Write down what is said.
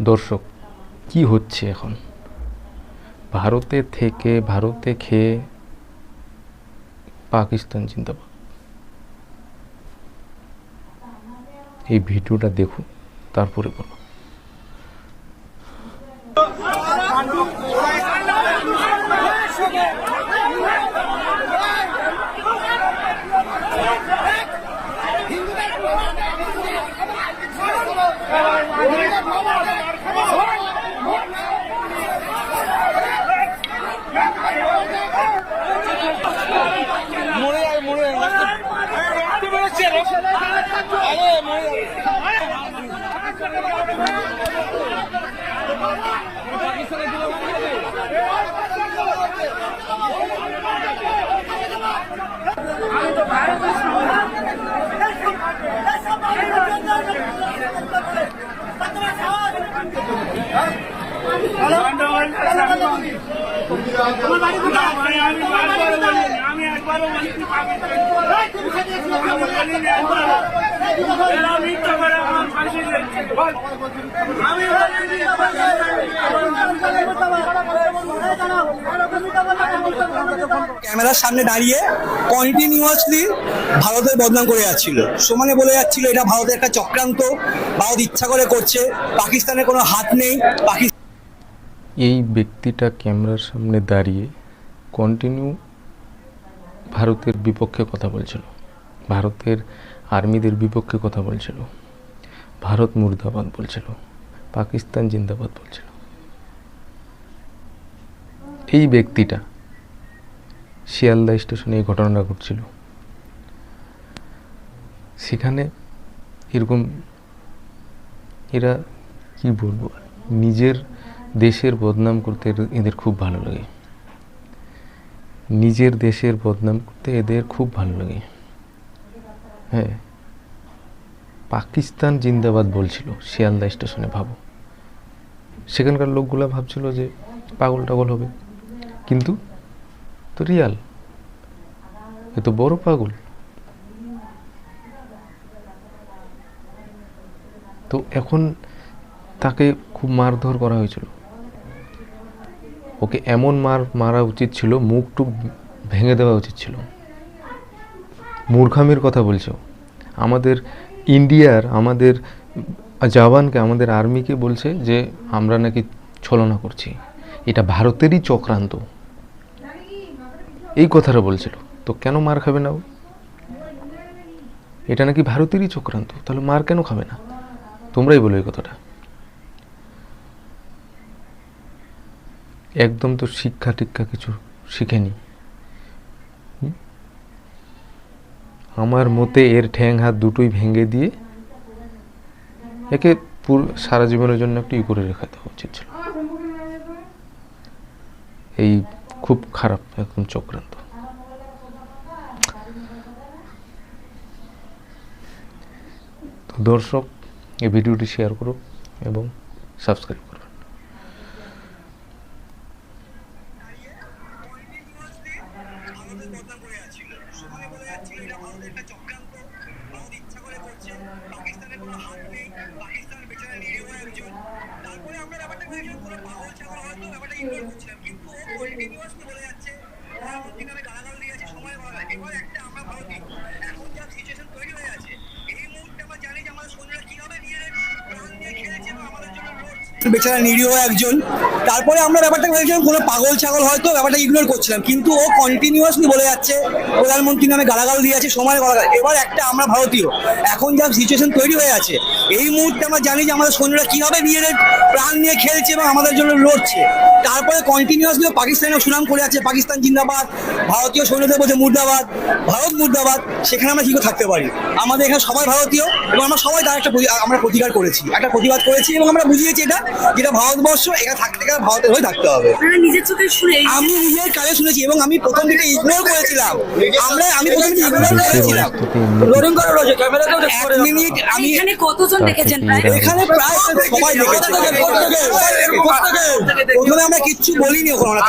দর্শক, কি হচ্ছে এখন? ভারতে থেকে ভারতে খেয়ে পাকিস্তান জিন্দাবাদ। এই ভিডিওটা দেখুন, তারপরে বলো মরে আমি একবারও বলিনি আমি একবারও বলিনি। ক্যামেরার সামনে দাঁড়িয়ে কন্টিনিউয়াসলি ভারতের বদনাম করে যাচ্ছিল। সমানে বলে যাচ্ছিল, এটা ভারতের একটা চক্রান্ত। ভারত ইচ্ছা করে করছে। পাকিস্তানের কোনো হাত নেই। পাকিস্তান এই ব্যক্তিটা ক্যামেরার সামনে দাঁড়িয়ে কন্টিনিউ ভারতের বিপক্ষে কথা বলছিল। ভারতের আর্মিদের বিপক্ষে কথা বলছিল। ভারত মুর্দাবাদ বলছিল। পাকিস্তান জিন্দাবাদ বলছিল। এই ব্যক্তিটা শিয়ালদা স্টেশনে এই ঘটনাটা ঘটছিল। সেখানে এরকম এরা কি বলব, নিজের দেশের বদনাম করতে এদের- খুব ভালো লাগে। নিজের দেশের বদনাম করতে এদের খুব ভালো লাগে। হ্যাঁ। পাকিস্তান জিন্দাবাদ বলছিল, শিয়ালদা স্টেশনে ভাবো। সেখানকার লোকগুলা ভাবছিল যে পাগল টাগল হবে। কিন্তু তো রিয়াল। এ তো বড় পাগল। তো এখন তাকে খুব মারধর করা হয়েছিল। ওকে এমন মার, মারা উচিত ছিল, মুখ টুক ভেঙে দেওয়া উচিত ছিল। মূর্খামির কথা বলছো। আমাদের ইন্ডিয়ার, আমাদের জওয়ানকে, আমাদের আর্মিকে বলছে যে আমরা নাকি ছলনা করছি। এটা ভারতেরই চক্রান্ত। এই কথাটা বলছিল। তো কেন মার খাবে না এটা নাকি ভারতেরই চক্রান্ত। তাহলে মার কেন খাবে না? তোমরাই বলো এই কথাটা। একদম তো শিক্ষা টিক্ষা কিছু শিখেনি। আমার মতে এর ঠ্যাং হাত দুটোই ভেঙে দিয়ে একে পুরো সারা জীবনের জন্য একটু ই করে রেখে দেওয়া উচিত ছিল। এই খুব খারাপ একদম চক্রান্ত। দর্শক, এই ভিডিওটি শেয়ার করুন এবং সাবস্ক্রাইব করুন ভারতের বদনাম করে যাচ্ছিল সবাই বলে যাচ্ছিল এটা ভারতের একটা চক্রান্ত। ভারত ইচ্ছা করে করছে। পাকিস্তানের কোনো হাত নেই। পাকিস্তান বেচারা নিরীহ একজন। তারপরে আমরা ব্যাপারটা ভেবেছিলাম পুরো পাগল ছাগল হয়তো ব্যাপারটা ইগনোর করছিলাম কিন্তু ও কন্টিনিউয়াসলি বলে যাচ্ছে। প্রধানমন্ত্রী নামে গালাগাল দিয়ে যাচ্ছে সময় বলা এবার একটা আমরা ভারতীয় এখন যা বেচারা নিরীহ একজন। তারপরে আমরা ব্যাপারটা ভেবেছিলাম, কোনো পাগল ছাগল হয়তো ব্যাপারটা ইগনোর করছিলাম। কিন্তু ও কন্টিনিউয়াসলি বলে যাচ্ছে প্রধানমন্ত্রী নামে গালাগাল দিয়ে আছে সময় গালাগাল এবার একটা আমরা ভারতীয়, এখন যা সিচুয়েশন তৈরি হয়ে আছে, এই মুহূর্তে আমরা জানি যে আমাদের সৈন্যরা কীভাবে নিজেদের প্রাণ নিয়ে খেলছে এবং আমাদের জন্য লড়ছে। তারপরে কন্টিনিউয়াসলি পাকিস্তানের সুনাম করে আছে পাকিস্তান জিন্দাবাদ, ভারতীয় সৈন্যদের বলছে মুর্দাবাদ, ভারত মুর্দাবাদ, সেখানে আমরা কী থাকতে পারি। আমাদের এখানে সবাই ভারতীয় এবং আমরা সবাই তার একটা আমরা প্রতিকার করেছি, একটা প্রতিবাদ করেছি এবং আমরা বুঝিয়েছি এটা যেটা ভারতবর্ষ এখানে থাকতে গেলে ভারতের হয়ে থাকতে হবে। নিজের চোখে শুনে আমি নিজের কানে শুনেছি এবং আমি প্রথম দিকে ইগনোর করেছিলাম। আমরা আমি প্রথম দিকে ইগনোর করেছিলাম। এক মিনিট আমি এখানে কতজন দেখেছেন? প্রায় এখানে প্রায় সবাই দেখেছে। প্রথমে আমরা কিচ্ছু বলিনি ওখানে।